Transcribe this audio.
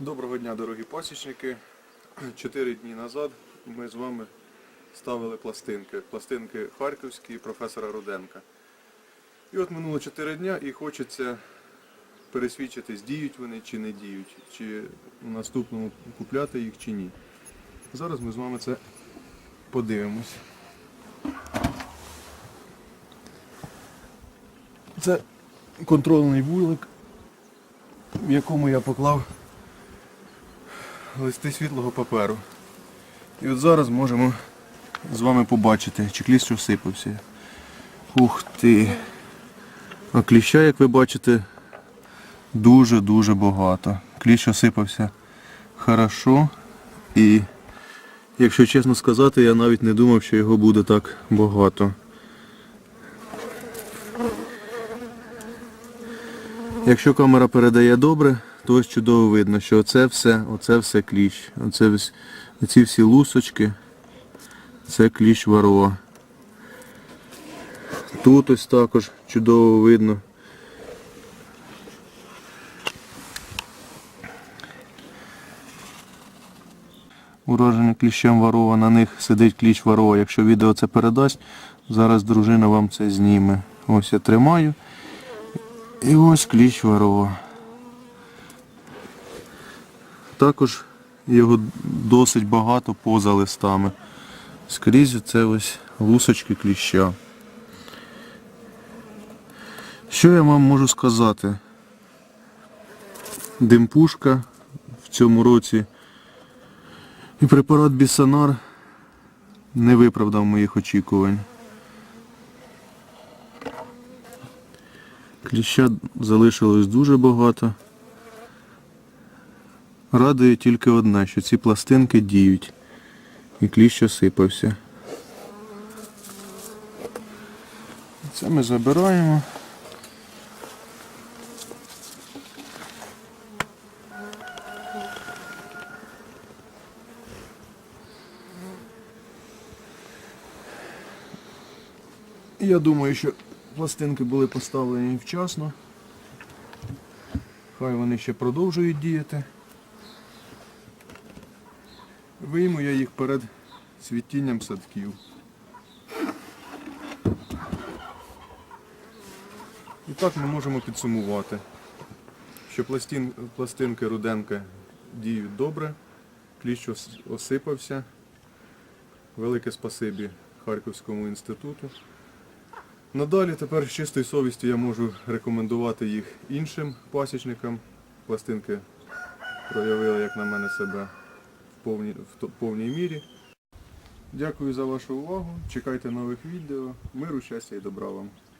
Доброго дня, дорогі пасічники. Чотири дні назад ми з вами ставили пластинки. Пластинки харківські професора Руденка. І от минуло 4 дня і хочеться пересвідчитись, діють вони чи не діють, чи в наступному купляти їх чи ні. Зараз ми з вами це подивимось. Це контрольний вулик, в якому я поклав листи світлого паперу. І от зараз можемо з вами побачити, чи кліщ всипався. Ух ти. А кліща, як ви бачите, дуже-дуже багато. Кліщ осипався хорошо. І, якщо чесно сказати, я навіть не думав, що його буде так багато. Якщо камера передає добре, то ось чудово видно, що оце все, оце все кліщ. Оце оці всі лусочки, це кліщ варова. Тут ось також чудово видно. Уражені кліщем варова, на них сидить кліщ варова. Якщо відео це передасть, зараз дружина вам це зніме. Ось я тримаю. І ось кліщ варова. Також його досить багато поза листами. Скрізь це ось лусочки кліща. Що я вам можу сказати? Димпушка в цьому році і препарат Бісонар не виправдав моїх очікувань. Кліща залишилось дуже багато. Радує тільки одне, що ці пластинки діють. І кліщ осипався. Це ми забираємо. Я думаю, що пластинки були поставлені вчасно. Хай вони ще продовжують діяти. Вийму я їх перед цвітінням садків. І так ми можемо підсумувати, що пластин, пластинки Руденка діють добре, кліщ осипався. Велике спасибі Харківському інституту. Надалі тепер з чистою совістю я можу рекомендувати їх іншим пасічникам. Пластинки проявили, як на мене, себе в повній, в повній мірі. Дякую за вашу увагу. Чекайте нових відео. Миру, щастя і добра вам.